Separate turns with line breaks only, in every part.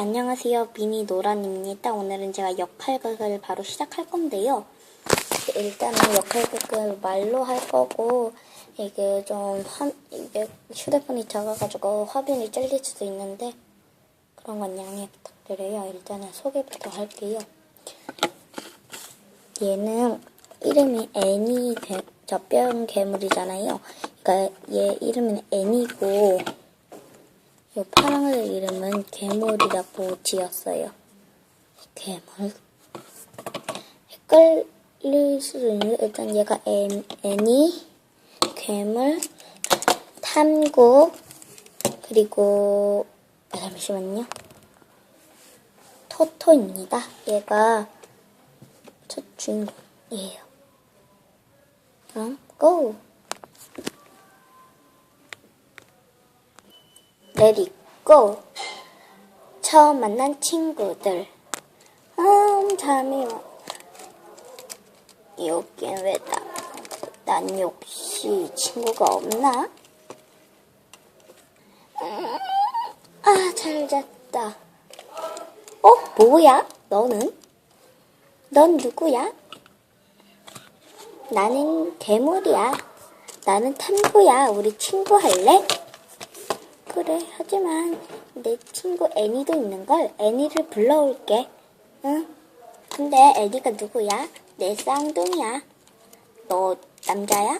안녕하세요. 미니 노란입니다. 오늘은 제가 역할극을 바로 시작할 건데요. 일단은 역할극을 말로 할 거고, 이게 좀, 화, 이게 휴대폰이 작아가지고 화면이 잘릴 수도 있는데, 그런 건 양해 부탁드려요. 일단은 소개부터 할게요. 얘는 이름이 애니 대- 젖병 괴물이잖아요. 그러니까 얘 이름은 애니고, 이 파랑을 이름은 괴물이라고 지었어요. 괴물. 헷갈릴 수도 있는데, 일단 얘가 애, 애니, 괴물, 탐구, 그리고, 아, 잠시만요. 토토입니다. 얘가 첫 주인공이에요. 그럼, 고! 내리고 처음 만난 친구들 음 잠이 와 여긴 왜다 난 역시 친구가 없나? 음, 아 잘 잤다 어 뭐야 너는? 넌 누구야? 나는 괴물이야 나는 탐구야 우리 친구 할래? 그래, 하지만 내 친구 애니도 있는걸. 애니를 불러올게. 응? 근데 애니가 누구야? 내 쌍둥이야. 너 남자야?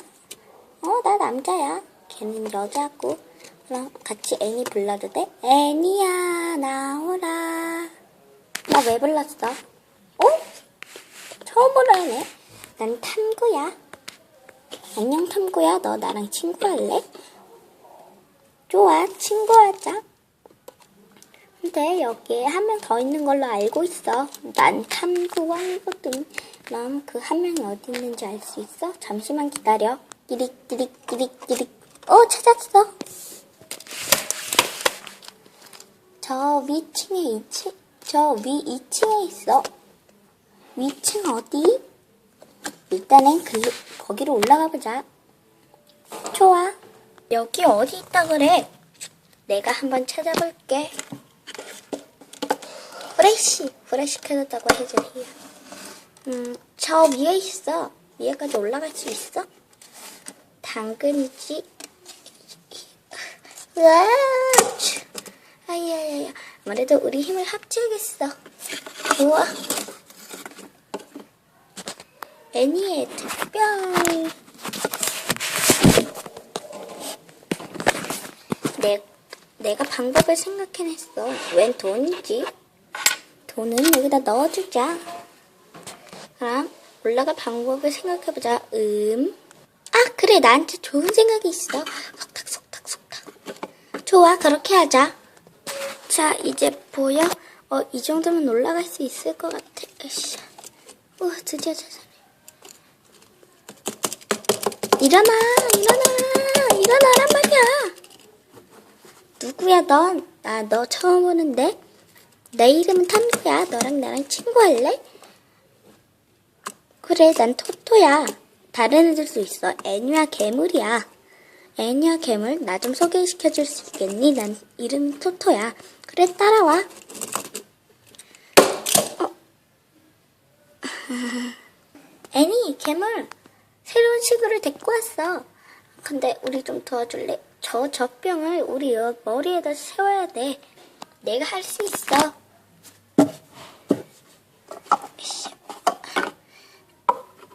어, 나 남자야. 걔는 여자고. 그럼 같이 애니 불러도 돼? 애니야, 나오라. 나 왜 불렀어? 어? 처음으로 하네. 난 탐구야. 안녕, 탐구야. 너 나랑 친구 할래? 좋아, 친구하자. 근데 여기에 한 명 더 있는 걸로 알고 있어. 난 탐구왕이거든. 그럼 그 한 명이 어디 있는지 알 수 있어? 잠시만 기다려. 끼릭, 끼릭, 끼릭, 끼릭. 어, 찾았어. 저 위층에 2층, 저 위 2층에 있어. 위층 어디? 일단은 그, 거기로 올라가 보자. 좋아. 여기 어디 있다 그래? 내가 한번 찾아볼게. 후레쉬, 후레쉬 켜졌다고 해주세요. 음, 저 위에 있어. 위에까지 올라갈 수 있어? 당근이지. 으아! 치. 아야야야. 아무래도 우리 힘을 합쳐야겠어. 우와. 애니의 특별. 내, 내가 방법을 생각해냈어. 웬 돈이지? 돈은 여기다 넣어주자. 그럼 올라갈 방법을 생각해보자. 음. 아, 그래. 나한테 좋은 생각이 있어. 속닥, 속닥, 속닥. 좋아. 그렇게 하자. 자, 이제 보여? 어, 이 정도면 올라갈 수 있을 것 같아. 으쌰. 우와, 드디어 찾아내. 일어나! 일어나! 일어나란 말이야! 누구야 넌? 나 너 처음 보는데? 내 이름은 탐구야. 너랑 나랑 친구할래? 그래, 난 토토야. 다른 애들도 있어. 애니와 괴물이야. 애니와 괴물, 나 좀 소개시켜 줄 수 있겠니? 난 이름 토토야. 그래, 따라와. 어. 애니, 괴물. 새로운 친구를 데리고 왔어. 근데 우리 좀 도와줄래? 저 젖병을 우리 여- 머리에다 세워야 돼. 내가 할 수 있어.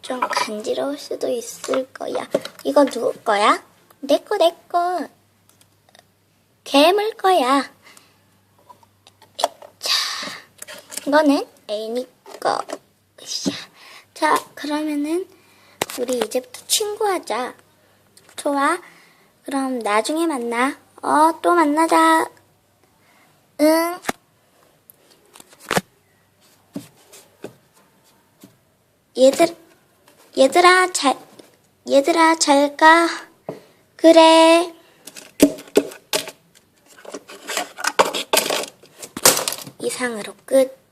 좀 간지러울 수도 있을 거야. 이거 누구 거야? 내 거, 내 거. 괴물 거야. 자, 이거는 애니 거. 자, 그러면은 우리 이제부터 친구하자. 좋아. 그럼 나중에 만나. 어, 또 만나자. 응. 얘들, 얘들아, 잘, 얘들아, 잘 가. 그래. 이상으로 끝.